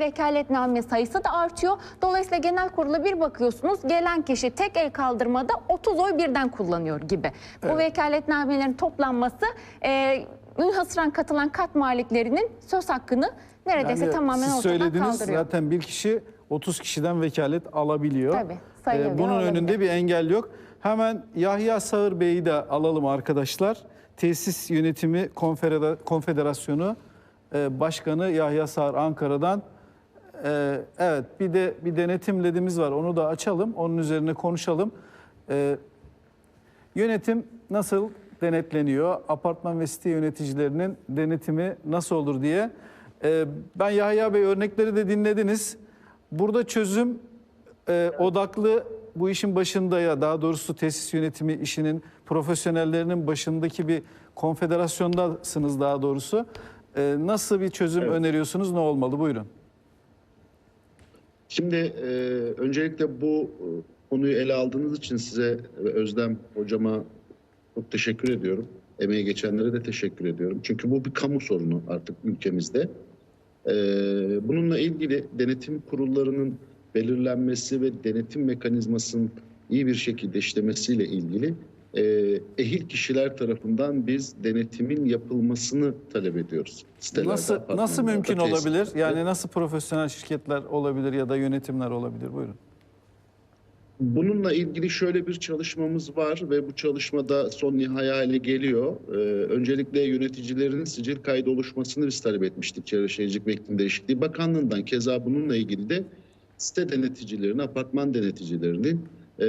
Vekaletname sayısı da artıyor. Dolayısıyla genel kurula bir bakıyorsunuz gelen kişi tek el kaldırmada 30 oy birden kullanıyor gibi. Bu vekaletnamelerin toplanması e, münhasıran katılan kat maliklerinin söz hakkını neredeyse Yani tamamen siz ortadan söylediniz kaldırıyor. zaten bir kişi 30 kişiden vekalet alabiliyor. Tabii, sayılabilir, bunun alabilir. önünde bir engel yok. Hemen Yahya Sağır Bey'i de alalım arkadaşlar. Tesis Yönetimi Konfedera- Konfederasyonu e, Başkanı Yahya Sağır Ankara'dan. E, evet bir de bir denetim ledimiz var onu da açalım. Onun üzerine konuşalım. E, Yönetim nasıl denetleniyor? Apartman ve site yöneticilerinin denetimi nasıl olur diye. Ben Yahya Bey örnekleri de dinlediniz. Burada çözüm odaklı bu işin başında ya daha doğrusu tesis yönetimi işinin profesyonellerinin başındaki bir konfederasyondasınız daha doğrusu. Ee, nasıl bir çözüm Evet. öneriyorsunuz? Ne olmalı? Buyurun. Şimdi e, öncelikle bu e, konuyu ele aldığınız için size ve Özlem hocama çok teşekkür ediyorum. Emeği geçenlere de teşekkür ediyorum. Çünkü bu bir kamu sorunu artık ülkemizde. E, bununla ilgili denetim kurullarının belirlenmesi ve denetim mekanizmasının iyi bir şekilde işlemesiyle ilgili e, ehil kişiler tarafından biz denetimin yapılmasını talep ediyoruz. Sitelerde, Nasıl nasıl mümkün olabilir? Yani nasıl profesyonel şirketler olabilir ya da yönetimler olabilir? Buyurun. Bununla ilgili şöyle bir çalışmamız var ve bu çalışmada son nihai hale geliyor. Ee, öncelikle yöneticilerin sicil kaydı oluşmasını biz talep etmiştik Çevre Şehircilik ve İklim Değişikliği Bakanlığı'ndan. Keza bununla ilgili de site deneticilerinin, apartman deneticilerinin e,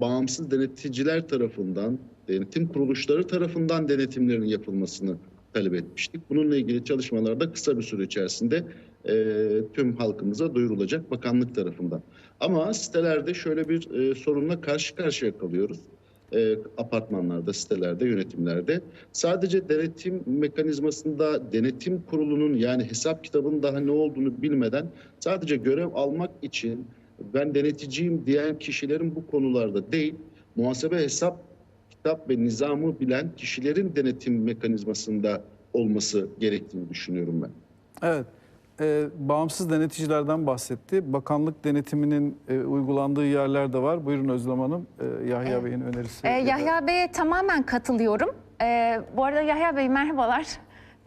bağımsız deneticiler tarafından, denetim kuruluşları tarafından denetimlerin yapılmasını talep etmiştik. Bununla ilgili çalışmalarda kısa bir süre içerisinde e, tüm halkımıza duyurulacak bakanlık tarafından. Ama sitelerde şöyle bir e, sorunla karşı karşıya kalıyoruz. E, apartmanlarda, sitelerde, yönetimlerde. Sadece denetim mekanizmasında denetim kurulunun yani hesap kitabının daha ne olduğunu bilmeden sadece görev almak için ben deneticiyim diyen kişilerin bu konularda değil, muhasebe hesap kitap ve nizamı bilen kişilerin denetim mekanizmasında olması gerektiğini düşünüyorum ben. Evet. Ee, bağımsız deneticilerden bahsetti. Bakanlık denetiminin e, uygulandığı yerler de var. Buyurun Özlem Hanım. Ee, Yahya Bey'in önerisi. Da- Yahya Bey'e tamamen katılıyorum. Ee, bu arada Yahya Bey merhabalar.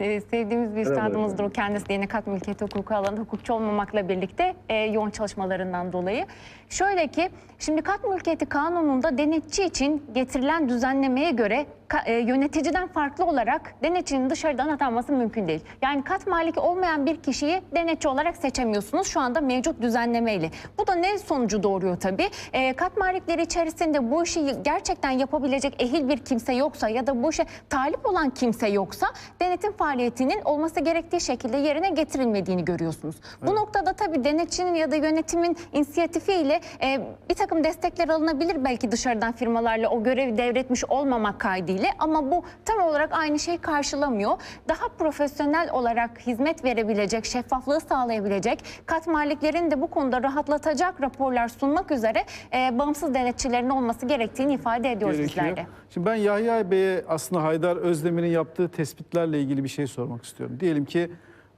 Ee, sevdiğimiz bir üstadımızdır o kendisi yine kat mülkiyeti hukuku alanında hukukçu olmamakla birlikte e, yoğun çalışmalarından dolayı. Şöyle ki şimdi kat mülkiyeti kanununda denetçi için getirilen düzenlemeye göre e, yöneticiden farklı olarak denetçinin dışarıdan atanması mümkün değil. Yani kat maliki olmayan bir kişiyi denetçi olarak seçemiyorsunuz şu anda mevcut düzenlemeyle. Bu da ne sonucu doğuruyor tabii? E, kat malikleri içerisinde bu işi gerçekten yapabilecek ehil bir kimse yoksa ya da bu işe talip olan kimse yoksa denetim faaliyetinin olması gerektiği şekilde yerine getirilmediğini görüyorsunuz. Bu noktada tabii denetçinin ya da yönetimin inisiyatifiyle e, bir takım destekler alınabilir belki dışarıdan firmalarla o görevi devretmiş olmamak kaydıyla ama bu tam olarak aynı şeyi karşılamıyor. Daha profesyonel olarak hizmet verebilecek, şeffaflığı sağlayabilecek, kat maliklerin de bu konuda rahatlatacak raporlar sunmak üzere e, bağımsız denetçilerin olması gerektiğini ifade ediyoruz gerekiyor. bizler de. Şimdi ben Yahya Bey'e aslında Haydar Özdemir'in yaptığı tespitlerle ilgili bir şey sormak istiyorum. Diyelim ki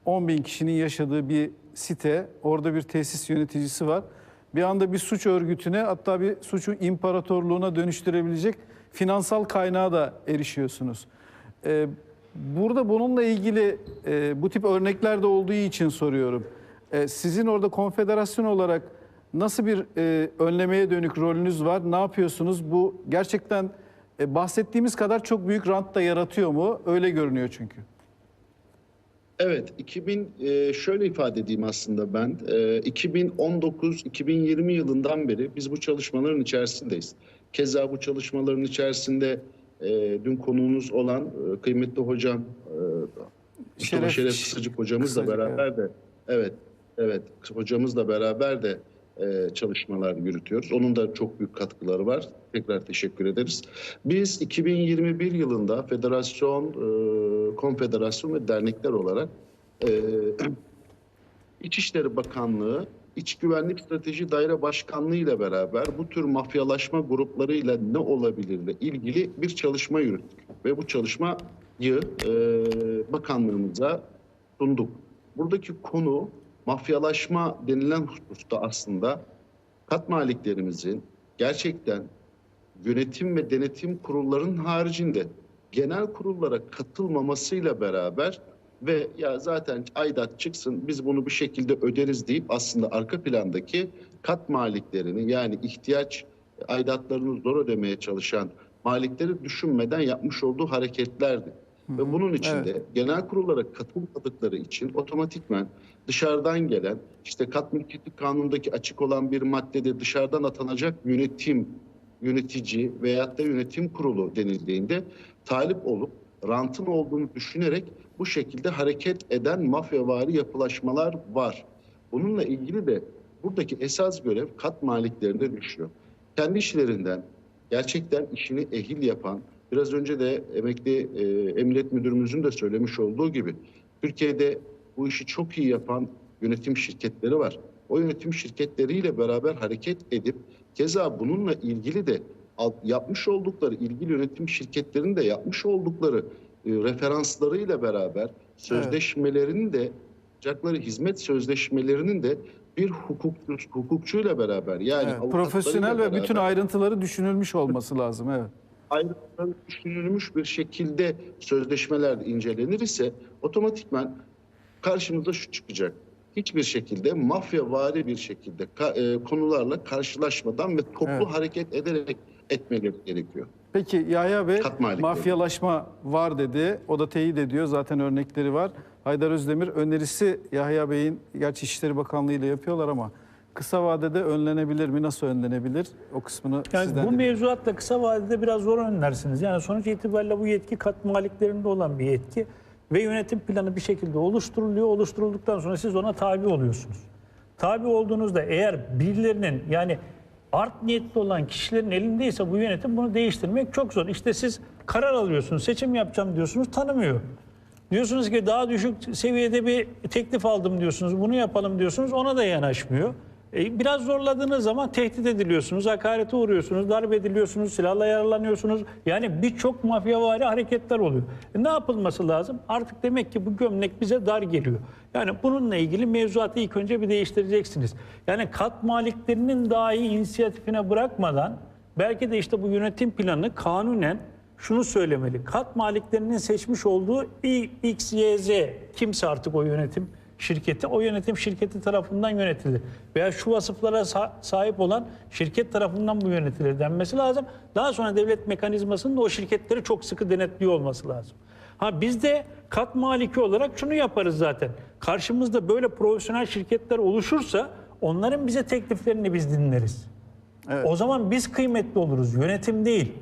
10 bin kişinin yaşadığı bir site, orada bir tesis yöneticisi var. Bir anda bir suç örgütüne hatta bir suçu imparatorluğuna dönüştürebilecek finansal kaynağa da erişiyorsunuz. Ee, burada bununla ilgili e, bu tip örnekler de olduğu için soruyorum. Ee, sizin orada konfederasyon olarak nasıl bir e, önlemeye dönük rolünüz var? Ne yapıyorsunuz? Bu gerçekten e, bahsettiğimiz kadar çok büyük rant da yaratıyor mu? Öyle görünüyor çünkü. Evet, 2000 e, şöyle ifade edeyim aslında ben. E, 2019-2020 yılından beri biz bu çalışmaların içerisindeyiz. Keza bu çalışmaların içerisinde e, dün konuğunuz olan e, kıymetli hocam e, Şeref- Şeref Kısacık hocamızla Kısacık, beraber de evet evet hocamızla beraber de e, çalışmalar yürütüyoruz. Onun da çok büyük katkıları var. Tekrar teşekkür ederiz. Biz 2021 yılında federasyon, e, konfederasyon ve dernekler olarak e, İçişleri Bakanlığı, İç Güvenlik Strateji Daire Başkanlığı ile beraber bu tür mafyalaşma gruplarıyla ne olabilirle ilgili bir çalışma yürüttük. Ve bu çalışmayı e, bakanlığımıza sunduk. buradaki konu mafyalaşma denilen hususta aslında kat maliklerimizin gerçekten yönetim ve denetim kurullarının haricinde genel kurullara katılmamasıyla beraber ve ya zaten aidat çıksın biz bunu bir şekilde öderiz deyip aslında arka plandaki kat maliklerini yani ihtiyaç aidatlarını zor ödemeye çalışan malikleri düşünmeden yapmış olduğu hareketlerdi. Ve bunun içinde genel kurullara katılmadıkları için otomatikmen dışarıdan gelen işte kat mülkiyeti kanunundaki açık olan bir maddede dışarıdan atanacak yönetim yönetici veyahut da yönetim kurulu denildiğinde talip olup rantın olduğunu düşünerek bu şekilde hareket eden mafyavari yapılaşmalar var. Bununla ilgili de buradaki esas görev kat maliklerinde düşüyor. Kendi işlerinden gerçekten işini ehil yapan, biraz önce de emekli e, emniyet müdürümüzün de söylemiş olduğu gibi Türkiye'de bu işi çok iyi yapan yönetim şirketleri var. O yönetim şirketleriyle beraber hareket edip keza bununla ilgili de yapmış oldukları ilgili yönetim şirketlerinin de yapmış oldukları referanslarıyla beraber sözleşmelerinin de yapacakları hizmet sözleşmelerinin de bir hukukçu, hukukçuyla beraber yani Evet, profesyonel ve beraber bütün ayrıntıları düşünülmüş olması lazım. Evet. ayrıntıları düşünülmüş bir şekilde sözleşmeler incelenir ise otomatikman karşımıza şu çıkacak. Hiçbir şekilde mafyavari bir şekilde ka- e, konularla karşılaşmadan ve toplu Evet. hareket ederek etmeleri gerekiyor. Peki Yahya Bey mafyalaşma var dedi. O da teyit ediyor. Zaten örnekleri var. Haydar Özdemir önerisi Yahya Bey'in gerçi İçişleri Bakanlığı ile yapıyorlar ama kısa vadede önlenebilir mi? Nasıl önlenebilir? O kısmını Yani sizden bu dinleyelim. mevzuatla kısa vadede biraz zor önlersiniz. Yani sonuç itibariyle bu yetki kat maliklerinde olan bir yetki ve yönetim planı bir şekilde oluşturuluyor. Oluşturulduktan sonra siz ona tabi oluyorsunuz. Tabi olduğunuzda eğer birilerinin yani art niyetli olan kişilerin elindeyse bu yönetim bunu değiştirmek çok zor. İşte siz karar alıyorsunuz, seçim yapacağım diyorsunuz, tanımıyor. Diyorsunuz ki daha düşük seviyede bir teklif aldım diyorsunuz, bunu yapalım diyorsunuz, ona da yanaşmıyor. E, biraz zorladığınız zaman tehdit ediliyorsunuz, hakarete uğruyorsunuz, darp ediliyorsunuz, silahla yaralanıyorsunuz. Yani birçok mafyavari hareketler oluyor. E, ne yapılması lazım? Artık demek ki bu gömlek bize dar geliyor. Yani bununla ilgili mevzuatı ilk önce bir değiştireceksiniz. Yani kat maliklerinin dahi inisiyatifine bırakmadan belki de işte bu yönetim planı kanunen şunu söylemeli. Kat maliklerinin seçmiş olduğu X, Y, Z kimse artık o yönetim şirketi o yönetim şirketi tarafından yönetilir. Veya şu vasıflara sa- sahip olan şirket tarafından bu yönetilir denmesi lazım. Daha sonra devlet mekanizmasının da o şirketleri çok sıkı denetliyor olması lazım. Ha biz de kat maliki olarak şunu yaparız zaten. Karşımızda böyle profesyonel şirketler oluşursa onların bize tekliflerini biz dinleriz. Evet. O zaman biz kıymetli oluruz. Yönetim değil.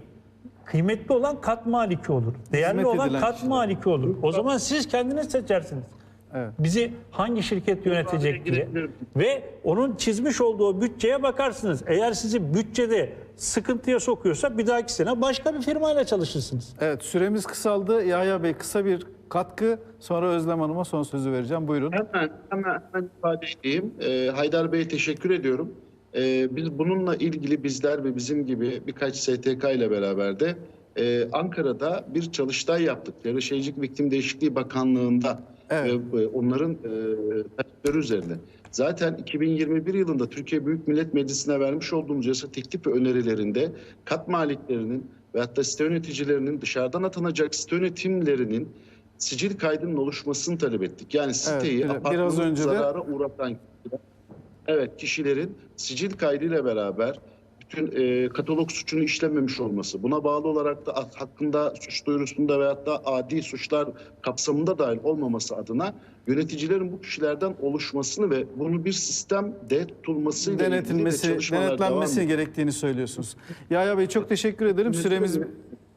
Kıymetli olan kat maliki olur. Değerli Hizmet olan kat kişiler. maliki olur. O zaman siz kendiniz seçersiniz. Evet. Bizi hangi şirket yönetecek diye. Ve onun çizmiş olduğu bütçeye bakarsınız. Eğer sizi bütçede sıkıntıya sokuyorsa bir dahaki sene başka bir firmayla çalışırsınız. Evet süremiz kısaldı. Yahya Bey kısa bir katkı sonra Özlem Hanım'a son sözü vereceğim. Buyurun. Hemen hemen, hemen ifade edeyim. Ee, Haydar Bey'e teşekkür ediyorum. Ee, biz bununla ilgili bizler ve bizim gibi birkaç STK ile beraber de e, Ankara'da bir çalıştay yaptık. Ve İklim Değişikliği Bakanlığı'nda Evet. ve e, onların e, talepleri üzerine. Zaten 2021 yılında Türkiye Büyük Millet Meclisi'ne vermiş olduğumuz yasa teklif ve önerilerinde kat maliklerinin ve hatta site yöneticilerinin dışarıdan atanacak site yönetimlerinin sicil kaydının oluşmasını talep ettik. Yani siteyi biraz- apartmanı biraz önce de- zarara uğratan evet kişilerin sicil kaydıyla beraber bütün e, katalog suçunu işlememiş olması, buna bağlı olarak da hakkında suç duyurusunda veyahut da adi suçlar kapsamında dahil olmaması adına yöneticilerin bu kişilerden oluşmasını ve bunu bir sistemde de Denetilmesi, devam denetlenmesi gerektiğini söylüyorsunuz. Yahya Bey çok teşekkür ederim. Süremiz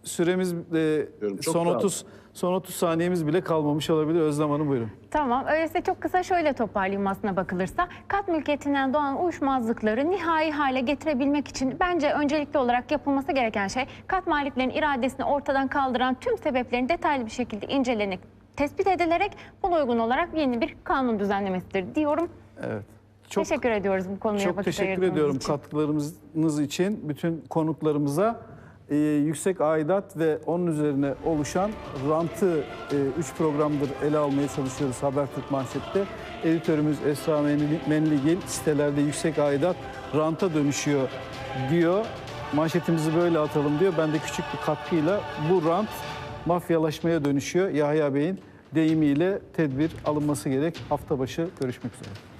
süremiz e, son sağ olun. 30 son 30 saniyemiz bile kalmamış olabilir. Özlem Hanım buyurun. Tamam. Öyleyse çok kısa şöyle toparlayayım aslına bakılırsa. Kat mülkiyetinden doğan uyuşmazlıkları nihai hale getirebilmek için bence öncelikli olarak yapılması gereken şey kat maliklerin iradesini ortadan kaldıran tüm sebeplerin detaylı bir şekilde incelenip tespit edilerek buna uygun olarak yeni bir kanun düzenlemesidir diyorum. Evet. Çok teşekkür ediyoruz bu konuya çok vakit teşekkür ediyorum için. katkılarınız için bütün konuklarımıza. E, yüksek aidat ve onun üzerine oluşan rantı 3 programdır ele almaya çalışıyoruz Habertürk manşette. Editörümüz Esra Menli- Menligil sitelerde yüksek aidat ranta dönüşüyor diyor. Manşetimizi böyle atalım diyor. Ben de küçük bir katkıyla bu rant mafyalaşmaya dönüşüyor. Yahya Bey'in deyimiyle tedbir alınması gerek. Hafta başı görüşmek üzere.